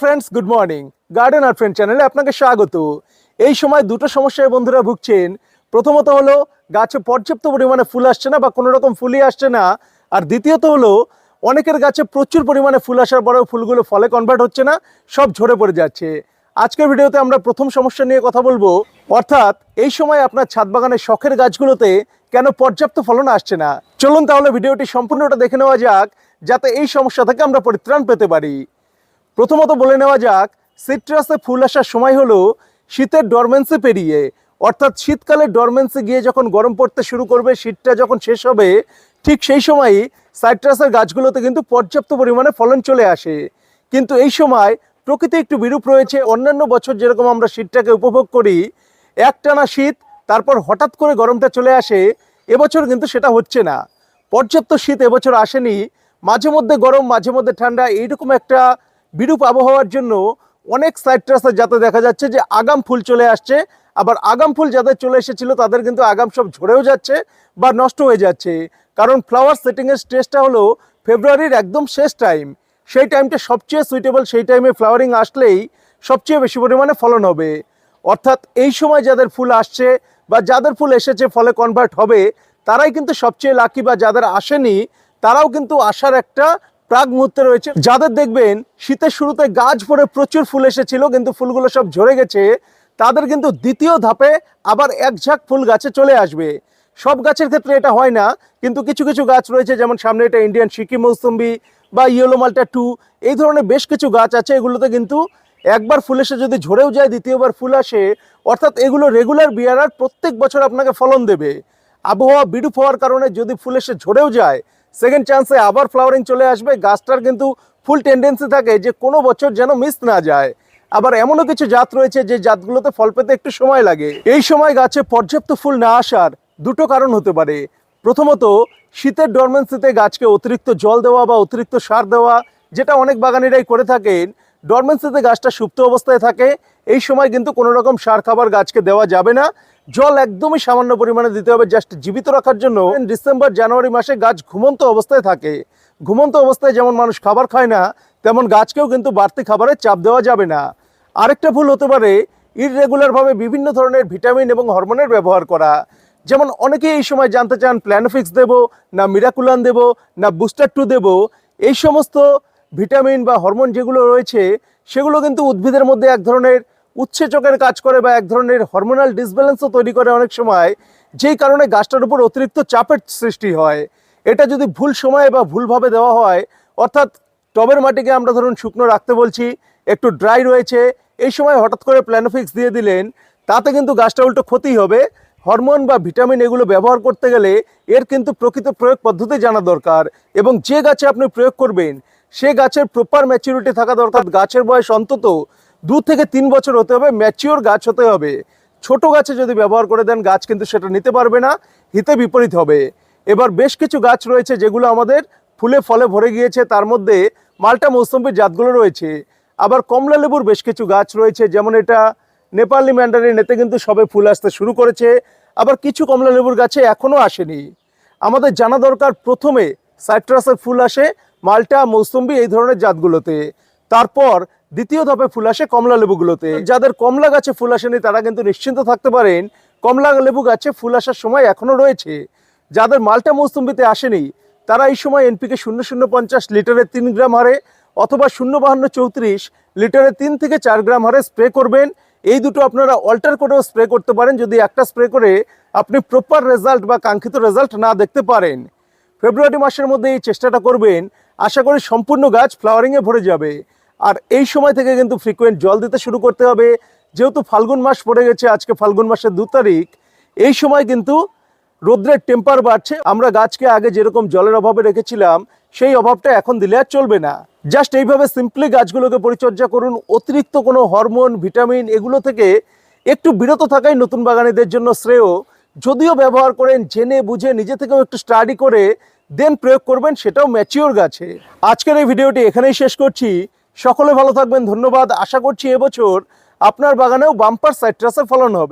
Friends good morning garden আর friend চ্যানেলে আপনাকে স্বাগত। এই সময় দুটো সমস্যায় বন্ধুরা ভুগছেন। প্রথমত হলো, গাছে পর্যাপ্ত পরিমাণে ফুল আসছে না বা কোনো রকম ফুলই আসছে না। আর দ্বিতীয়ত হলো, অনেকের গাছে প্রচুর পরিমাণে ফুল আসার পরেও ফুলগুলো ফলে কনভার্ট হচ্ছে না, সব ঝরে পড়ে যাচ্ছে। আজকের ভিডিওতে আমরা প্রথম সমস্যা নিয়ে কথা বলব। অর্থাৎ, এই সময় আপনার ছাদ বাগানের শখের গাছগুলোতে কেন পর্যাপ্ত ফলন আসছে না? চলুন তাহলে ভিডিওটি সম্পূর্ণটা দেখে নেওয়া যাক, যাতে এই সমস্যা থেকে আমরা পরিত্রাণ পেতে পারি। প্রথমত বলে নেওয়া যাক, সিট্রাসে ফুল আসার সময় হলো শীতের ডরমেন্সি পেরিয়ে। অর্থাৎ শীতকালে ডরমেন্সি গিয়ে যখন গরম পড়তে শুরু করবে, শীতটা যখন শেষ হবে, ঠিক সেই সময়ই সাইট্রাসের গাছগুলোতে কিন্তু পর্যাপ্ত পরিমাণে ফলন চলে আসে। কিন্তু এই সময় প্রকৃতি একটু বিরূপ রয়েছে। অন্যান্য বছর যেরকম আমরা শীতটাকে উপভোগ করি, একটানা শীত, তারপর হঠাৎ করে গরমটা চলে আসে, এবছর কিন্তু সেটা হচ্ছে না। পর্যাপ্ত শীত এবছর আসেনি। মাঝে মধ্যে গরম, মাঝে মধ্যে ঠান্ডা, এইরকম একটা বিরূপ আবহাওয়ার জন্য অনেক সাইট্রাসে যাতে দেখা যাচ্ছে যে আগাম ফুল চলে আসছে। আবার আগাম ফুল যাদের চলে এসেছিল, তাদের কিন্তু আগাম সব ঝরেও যাচ্ছে বা নষ্ট হয়ে যাচ্ছে। কারণ ফ্লাওয়ার সেটিংয়ের স্টেজটা হলো ফেব্রুয়ারির একদম শেষ টাইম সেই টাইমটা সবচেয়ে সুইটেবল সেই টাইমে ফ্লাওয়ারিং আসলেই সবচেয়ে বেশি পরিমাণে ফলন হবে। অর্থাৎ এই সময় যাদের ফুল আসছে বা যাদের ফুল এসেছে ফলে কনভার্ট হবে, তারাই কিন্তু সবচেয়ে লাকি বা যাদের আসেনি, তারাও কিন্তু আসার একটা প্রাক মুহূর্তে রয়েছে। যাদের দেখবেন, শীতের শুরুতে গাছ ভরে প্রচুর ফুল এসেছিল, কিন্তু ফুলগুলো সব ঝরে গেছে। তাদের কিন্তু দ্বিতীয় ধাপে আবার এক ঝাঁক ফুল গাছে চলে আসবে। সব গাছের ক্ষেত্রে এটা হয় না, কিন্তু কিছু কিছু গাছ রয়েছে, যেমন সামনে এটা ইন্ডিয়ান সিকিম মৌসুম্বি বা ইয়েলো মাল্টা টু এই ধরনের বেশ কিছু গাছ আছে, এগুলোতে কিন্তু একবার ফুল এসে যদি ঝরেও যায়, দ্বিতীয়বার ফুল আসে, অর্থাৎ এগুলো রেগুলার বিয়ারার প্রত্যেক বছর আপনাকে ফলন দেবে। আবহাওয়া বিরূপ হওয়ার কারণে যদি ফুল এসে ঝরেও যায় সেকেন্ড চান্সে আবার ফ্লাওয়ারিং চলে আসবে। গাছটার কিন্তু ফুল টেন্ডেন্সি থাকে যে কোনো বছর যেন মিস না যায়। আবার এমনও কিছু জাত রয়েছে যে জাতগুলোতে ফল পেতে একটু সময় লাগে। এই সময় গাছে পর্যাপ্ত ফুল না আসার দুটো কারণ হতে পারে। প্রথমত, শীতের ডরমেন্সিতে গাছকে অতিরিক্ত জল দেওয়া বা অতিরিক্ত সার দেওয়া, যেটা অনেক বাগানেরাই করে থাকেন ডরমেন্সিতে গাছটা সুপ্ত অবস্থায় থাকে, এই সময় কিন্তু কোনো রকম সার খাবার গাছকে দেওয়া যাবে না। জল একদমই সামান্য পরিমাণে দিতে হবে, জাস্ট জীবিত রাখার জন্য। ডিসেম্বর জানুয়ারি মাসে গাছ ঘুমন্ত অবস্থায় থাকে। ঘুমন্ত অবস্থায় যেমন মানুষ খাবার খায় না, তেমন গাছকেও কিন্তু বাড়তি খাবারের চাপ দেওয়া যাবে না। আরেকটা ভুল হতে পারে ইররেগুলারভাবে বিভিন্ন ধরনের ভিটামিন এবং হরমোনের ব্যবহার করা। যেমন অনেকেই এই সময় জানতে চান প্ল্যানোফিক্স দেব না মিরাকুলান দেব না বুস্টার টু দেব। এই সমস্ত ভিটামিন বা হরমোন যেগুলো রয়েছে, সেগুলো কিন্তু উদ্ভিদের মধ্যে এক ধরনের উচ্ছেচকের কাজ করে বা এক ধরনের হরমোনাল ডিসব্যালেন্সও তৈরি করে অনেক সময়, যেই কারণে গাছটার উপর অতিরিক্ত চাপের সৃষ্টি হয়। এটা যদি ভুল সময়ে বা ভুলভাবে দেওয়া হয়, অর্থাৎ টবের মাটিকে আমরা ধরুন শুকনো রাখতে বলছি, একটু ড্রাই রয়েছে, এই সময় হঠাৎ করে প্ল্যানোফিক্স দিয়ে দিলেন, তাতে কিন্তু গাছটা উল্টো ক্ষতি হবে। হরমোন বা ভিটামিন এগুলো ব্যবহার করতে গেলে এর কিন্তু প্রকৃত প্রয়োগ পদ্ধতি জানা দরকার এবং যে গাছে আপনি প্রয়োগ করবেন সে গাছের প্রপার ম্যাচিউরিটি থাকা দরকার। গাছের বয়স অন্তত দু থেকে তিন বছর হতে হবে ম্যাচিওর গাছ হতে হবে। ছোট গাছে যদি ব্যবহার করে দেন, গাছ কিন্তু সেটা নিতে পারবে না, হিতে বিপরীত হবে। এবার বেশ কিছু গাছ রয়েছে যেগুলো আমাদের ফুলে ফলে ভরে গিয়েছে, তার মধ্যে মাল্টা মৌসুম্বির জাতগুলো রয়েছে। আবার কমলা লেবুর বেশ কিছু গাছ রয়েছে, যেমন এটা নেপালি ম্যান্ডারিন এতে কিন্তু সবে ফুল আসতে শুরু করেছে। আবার কিছু কমলা লেবুর গাছে এখনও আসেনি। আমাদের জানা দরকার প্রথমে সাইট্রাসের ফুল আসে মাল্টা, মৌসুম্বি এই ধরনের জাতগুলোতে। তারপর দ্বিতীয় ধাপে ফুল আসে কমলা লেবুগুলোতে। যাদের কমলা গাছে ফুল আসেনি, তারা কিন্তু নিশ্চিন্ত থাকতে পারেন, কমলা লেবু গাছে ফুল আসার সময় এখনও রয়েছে। যাদের মাল্টা মৌসুম্বিতে আসেনি, তারা এই সময় এনপিকে শূন্য শূন্য পঞ্চাশ লিটারে তিন গ্রাম হারে অথবা শূন্য বাহান্ন চৌত্রিশ লিটারে তিন থেকে চার গ্রাম হারে স্প্রে করবেন। এই দুটো আপনারা অল্টার করেও স্প্রে করতে পারেন, যদি একটা স্প্রে করে আপনি প্রপার রেজাল্ট বা কাঙ্ক্ষিত রেজাল্ট না দেখতে পারেন। ফেব্রুয়ারি মাসের মধ্যে এই চেষ্টাটা করবেন। আশা করি সম্পূর্ণ গাছ ফ্লাওয়ারিংয়ে ভরে যাবে। আর এই সময় থেকে কিন্তু ফ্রিকোয়েন্ট জল দিতে শুরু করতে হবে। যেহেতু ফাল্গুন মাস পড়ে গেছে, আজকে ফাল্গুন মাসের দু তারিখ, এই সময় কিন্তু রোদ্রের টেম্পার বাড়ছে। আমরা গাছকে আগে যেরকম জলের অভাবে রেখেছিলাম, সেই অভাবটা এখন দিলে আর চলবে না। জাস্ট এইভাবে সিম্পলি গাছগুলোকে পরিচর্যা করুন। অতিরিক্ত কোনো হরমোন ভিটামিন এগুলো থেকে একটু বিরত থাকাই নতুন বাগানীদের জন্য শ্রেয়। যদিও ব্যবহার করেন, জেনে বুঝে নিজে থেকেও একটু স্টাডি করে দেন প্রয়োগ করবেন, সেটাও ম্যাচিওর গাছে। আজকের এই ভিডিওটি এখানেই শেষ করছি। সকলে ভালো থাকবেন, ধন্যবাদ। আশা করছি এবছর আপনার বাগানেও বাম্পার সাইট্রাসের ফলন হবে।